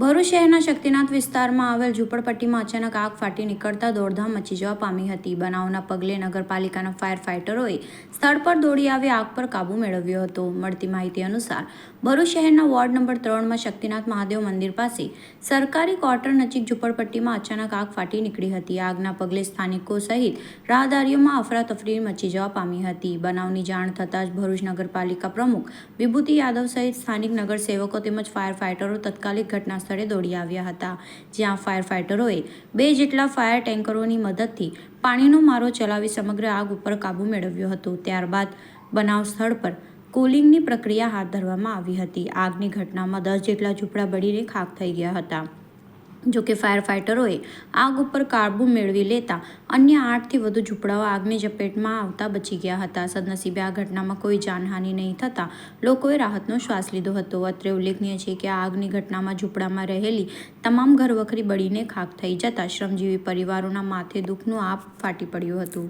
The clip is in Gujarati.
ભરૂચ શહેરના શક્તિનાથ વિસ્તારમાં આવેલ ઝૂંપડપટ્ટીમાં અચાનક આગ ફાટી નીકળતા દોડધામ મચી જવા પામી હતી. બનાવના પગલે નગરપાલિકાના ફાયર ફાઇટરોએ સ્થળ પર દોડી આવી આગ પર કાબૂ મેળવ્યો હતો. મળતી માહિતી અનુસાર, ભરૂચ શહેરના વોર્ડ નંબર ત્રણમાં શક્તિનાથ મહાદેવ મંદિર પાસે સરકારી ક્વાર્ટર નજીક ઝૂંપડપટ્ટીમાં અચાનક આગ ફાટી નીકળી હતી. આગના પગલે સ્થાનિકો સહિત રાહદારીઓમાં અફરાતફરી મચી જવા પામી હતી. બનાવની જાણ થતાં જ ભરૂચ નગરપાલિકા પ્રમુખ વિભૂતિ યાદવ સહિત સ્થાનિક નગરસેવકો તેમજ ફાયર ફાઇટરો તત્કાલિક ઘટના સ્થળે દોડી આવ્યા હતા. જ્યાં ફાયર ફાઇટરોએ બે જેટલા ફાયર ટેન્કરોની મદદથી પાણીનો મારો ચલાવી સમગ્ર આગ ઉપર કાબૂ મેળવ્યો હતો. ત્યારબાદ બનાવ સ્થળ પર કુલિંગની પ્રક્રિયા હાથ ધરવામાં આવી હતી. આગની ઘટનામાં દસ જેટલા ઝૂંપડા બળીને ખાખ થઈ ગયા હતા. જોકે ફાયર ફાઇટરોએ આગ ઉપર કાબૂ મેળવી લેતા અન્ય આઠથી વધુ ઝૂંપડાઓ આગની ઝપેટમાં આવતા બચી ગયા હતા. સદનસીબે આ ઘટનામાં કોઈ જાનહાનિ નહીં થતાં લોકોએ રાહતનો શ્વાસ લીધો હતો. અત્રે ઉલ્લેખનીય છે કે આ આગની ઘટનામાં ઝૂંપડામાં રહેલી તમામ ઘરવખરી બળીને ખાખ થઈ જતા શ્રમજીવી પરિવારોના માથે દુઃખનું આપ ફાટી પડ્યું હતું.